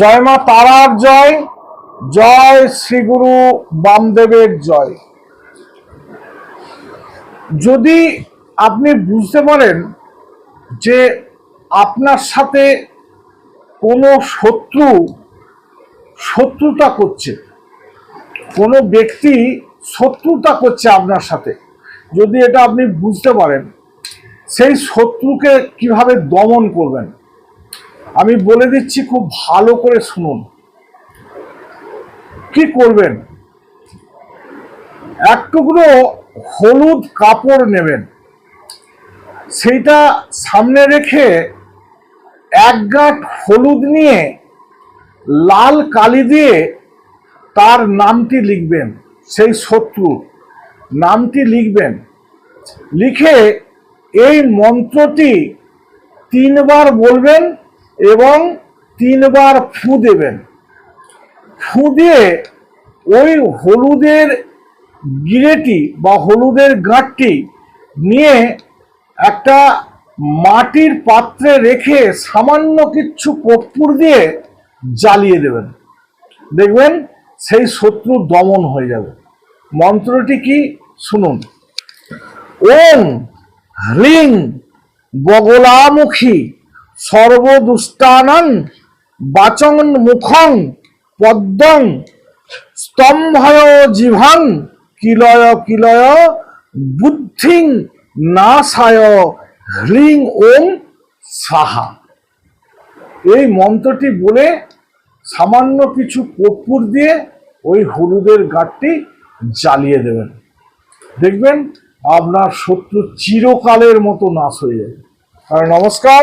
জয় মা তারার জয় জয় শ্রীগুরু বামদেবের জয়। যদি আপনি বুঝতে পারেন যে আপনার সাথে কোনো শত্রু শত্রুতা করছে, কোনো ব্যক্তি শত্রুতা করছে আপনার সাথে, যদি এটা আপনি বুঝতে পারেন, সেই শত্রুকে কীভাবে দমন করবেন? আমি বলে দিচ্ছি, খুব ভালো করে শুনুন। কি করবেন? এক টুকরো হলুদ কাপড় নেবেন। সেইটা সামনে রেখে এক গাঁট হলুদ নিয়ে লাল কালি দিয়ে তার নামটি লিখবেন, সেই শত্রুর নামটি লিখবেন। লিখে এই মন্ত্রটি তিনবার বলবেন এবং তিনবার ফু দেবেন। ফু দিয়ে ওই হলুদের গিরেটি বা হলুদের গাঁটটি নিয়ে একটা মাটির পাত্রে রেখে সামান্য কিছু কর্পূর দিয়ে জ্বালিয়ে দেবেন। দেখবেন সেই শত্রু দমন হয়ে যাবে। মন্ত্রটি কি? শুনুন। ওং হ্রিং বগলামুখী সর্বদুষ্টানং বাচং মুখং পদ্মং স্তম্ভয় জিভাং কিলয় কিলয় বুদ্ধিং নাশায় হ্রিং ওম সাহা। এই মন্ত্রটি বলে সামান্য কিছু কর্পূর দিয়ে ওই হলুদের গাঁটটি জ্বালিয়ে দেবেন। দেখবেন আপনার শত্রু চিরকালের মতো নাশ হয়ে যাবে। আর নমস্কার।